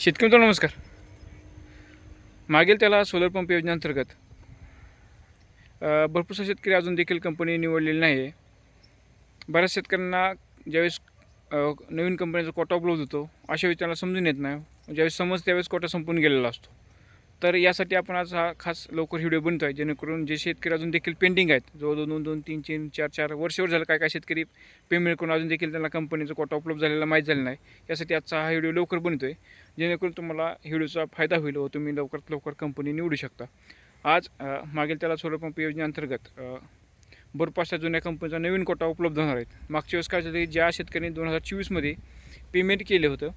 शेतकरी मित्रांनो नमस्कार. मागील त्याला सोलर पंप योजनेअंतर्गत भरपूरसा शेतकरी अजून देखील कंपनी निवडलेली नाही आहे बऱ्याच शेतकऱ्यांना ज्यावेळेस नवीन कंपनीचा कोटा उपलब्ध होतो अशा वेळी त्यांना समजून येत नाही. ज्यावेळेस समज त्यावेळेस कोटा संपून गेलेला असतो. तर यासाठी आपण आज हा खास लवकर व्हिडिओ बनतो आहे जेणेकरून जे शेतकरी अजून देखील पेंडिंग आहेत जवळ दोन दोन तीन तीन चार चार वर्षभर झालं काय काय शेतकरी पेमेंट करून अजून देखील त्यांना कंपनीचा कोटा उपलब्ध झालेला माहीत झालेलं नाही. यासाठी आजचा हा व्हिडिओ लवकर बनतो आहे जेणेकरून तुम्हाला व्हिडिओचा फायदा होईल व तुम्ही लवकरात लवकर कंपनी निवडू शकता. आज मागील त्याला सोलर पंप योजनेअंतर्गत अ, जुन्या कंपनीचा नवीन कोटा उपलब्ध होणार आहेत मागच्या वेळेस काय झालं ज्या शेतकऱ्यांनी दोन हजार चोवीसमध्ये पेमेंट केलं होतं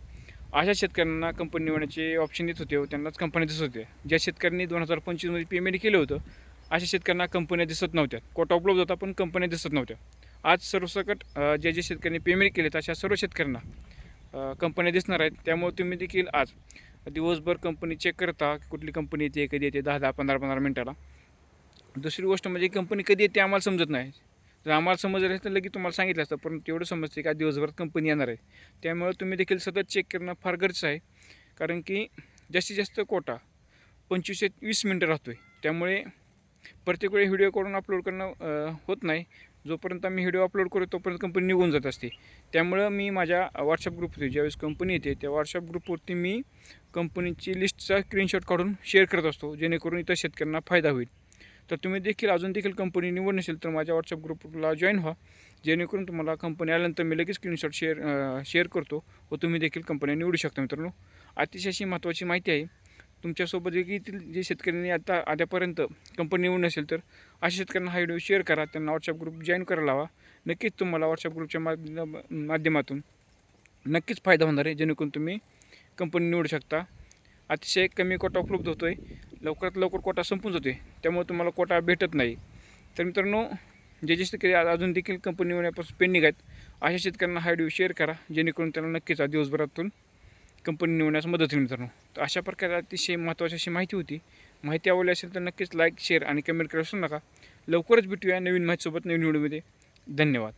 अशा शेतकऱ्यांना कंपनी निवडण्याचे ऑप्शन देत होते व त्यांनाच कंपन्या दिसत होत्या ज्या शेतकऱ्यांनी दोन हजार पंचवीसमध्ये पेमेंट केलं होतं अशा शेतकऱ्यांना कंपन्या दिसत नव्हत्या. कोटा उपलब्ध होता पण कंपन्या दिसत नव्हत्या. आज सर्वसकट जे जे शेतकऱ्यांनी पेमेंट केले अशा सर्व शेतकऱ्यांना कंपन्या दिसणार आहेत. त्यामुळे तुम्ही देखील आज दिवसभर कंपनी चेक करता कुठली कंपनी येते कधी येते दहा दहा पंधरा पंधरा मिनटाला. दुसरी गोष्ट म्हणजे कंपनी कधी येते आम्हाला समजत नाही. जर आम्हाला समजलं असतं लगेच तुम्हाला सांगितलं असतं पण तेवढं समजते का दिवसभरात कंपनी येणार आहे. त्यामुळे तुम्ही देखील सतत चेक करणं फार गरजेचं आहे. कारण की जास्तीत जास्त कोटा पंचवीस वीस मिनटं राहतो आहे त्यामुळे प्रत्येक वेळी व्हिडिओ करून अपलोड करणं होत नाही. जोपर्यंत आम्ही व्हिडिओ अपलोड करू तोपर्यंत कंपनी निघून जात असते. त्यामुळं मी माझ्या व्हॉट्सअप ग्रुपवरती ज्यावेळेस कंपनी येते त्या व्हॉट्सअप ग्रुपवरती मी कंपनीची लिस्टचा स्क्रीनशॉट काढून शेअर करत असतो जेणेकरून इतर शेतकऱ्यांना फायदा होईल. तर तुम्ही देखील अजून देखील कंपनी निवड नसेल तर माझ्या व्हॉट्सअप ग्रुपला जॉईन व्हा. जेणेकरून तुम्हाला कंपनी आल्यानंतर मी लगेच स्क्रीनशॉट शेअर शेअर करतो व तुम्ही देखील कंपन्या निवडू शकता मित्रांनो. अतिशय अशी महत्त्वाची माहिती आहे. तुमच्यासोबत देखील जे शेतकऱ्यांनी आता आतापर्यंत कंपनी निवड नसेल तर अशा शेतकऱ्यांना हा व्हिडिओ शेअर करा. त्यांना व्हॉट्सअप ग्रुप जॉईन करायला लावा. नक्कीच तुम्हाला व्हॉट्सअप ग्रुपच्या माध्यम माध्यमातून नक्कीच फायदा होणार आहे जेणेकरून तुम्ही कंपनी निवडू शकता. अतिशय कमी कोटा उपलब्ध होतो आहे लवकरात लवकर कोटा संपून जातो आहे त्यामुळे तुम्हाला कोटा भेटत नाही. तर मित्रांनो जे जे शेतकरी अजून देखील कंपनी निवडण्यापासून पेंडिंग आहेत अशा शेतकऱ्यांना हा व्हिडिओ शेअर करा जेणेकरून त्यांना नक्कीच आज दिवसभरातून कंपनी निवडण्यास मदत होईल मित्रांनो. तर अशा प्रकारे अतिशय महत्त्वाची अशी माहिती होती. माहिती आवडली असेल तर नक्कीच लाईक शेअर आणि कमेंट करा विसरू नका. लवकरच भेटूया नवीन माहितीसोबत नवीन व्हिडिओमध्ये धन्यवाद.